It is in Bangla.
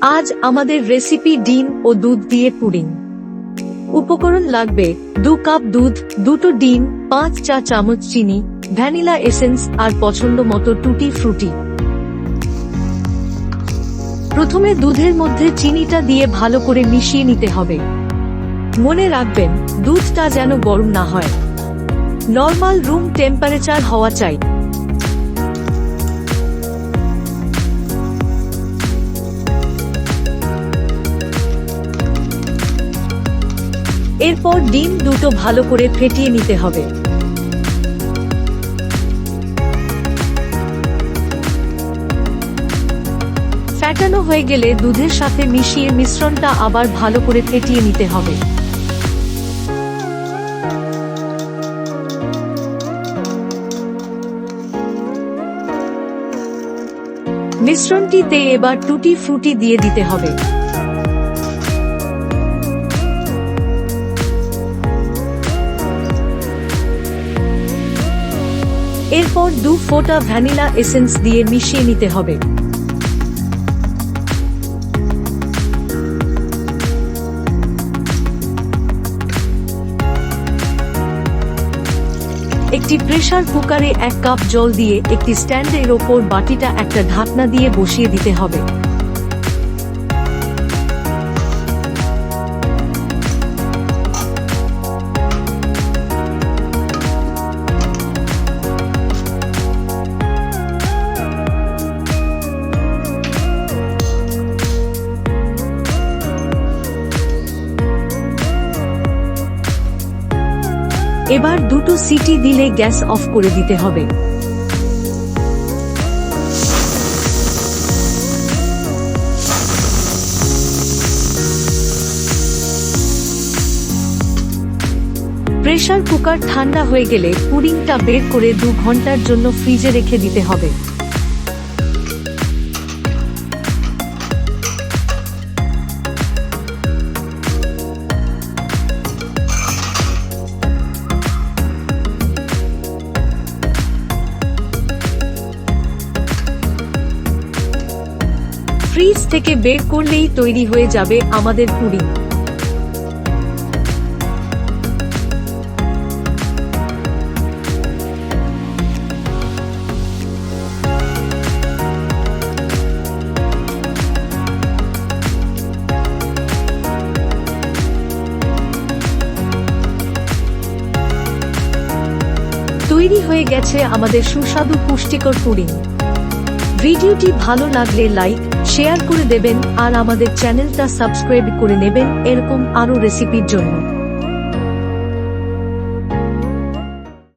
আজ আমাদের রেসিপি ডিম ও দুধ দিয়ে পুডিং। উপকরণ লাগবে দু কাপ দুধ, দুটো ডিম, পাঁচ চা চামচ চিনি, ভ্যানিলা এসেন্স আর পছন্দ মতো টুটি ফ্রুটি। প্রথমে দুধের মধ্যে চিনিটা দিয়ে ভালো করে মিশিয়ে নিতে হবে। মনে রাখবেন, দুধটা যেন গরম না হয়। নর্মাল রুম টেম্পারেচার হওয়া চাই। এরপর ডিম দুটো ভালো করে ফেটিয়ে নিতে হবে। ফ্যাটানো হয়ে গেলে দুধের সাথে মিশিয়ে মিশ্রণটা আবার ভালো করে ফেটিয়ে নিতে হবে। মিশ্রণটিতে এবার টুটি ফ্রুটি দিয়ে দিতে হবে। এরপর দু ফোঁটা ভ্যানিলা এসেন্স দিয়ে মিশিয়ে নিতে হবে। একটি প্রেশার কুকারে এক কাপ জল দিয়ে একটি স্ট্যান্ডের ওপর বাটিটা একটা ঢাকনা দিয়ে বসিয়ে দিতে হবে। এবার দুটো সিটি দিলে গ্যাস অফ করে দিতে হবে। প্রেশার কুকার ঠান্ডা হয়ে গেলে পুডিংটা বের করে দু ঘণ্টার জন্য ফ্রিজে রেখে দিতে হবে। ফ্রিজ থেকে বের করলেই তৈরি হয়ে যাবে আমাদের পুডিং তৈরি হয়ে গেছে আমাদের সুস্বাদু পুষ্টিকর পুডিং ভিডিওটি ভালো লাগলে লাইক শেয়ার করে দেবেন আর আমাদের চ্যানেলটা সাবস্ক্রাইব করে নেবেন এরকম আরও রেসিপির জন্য।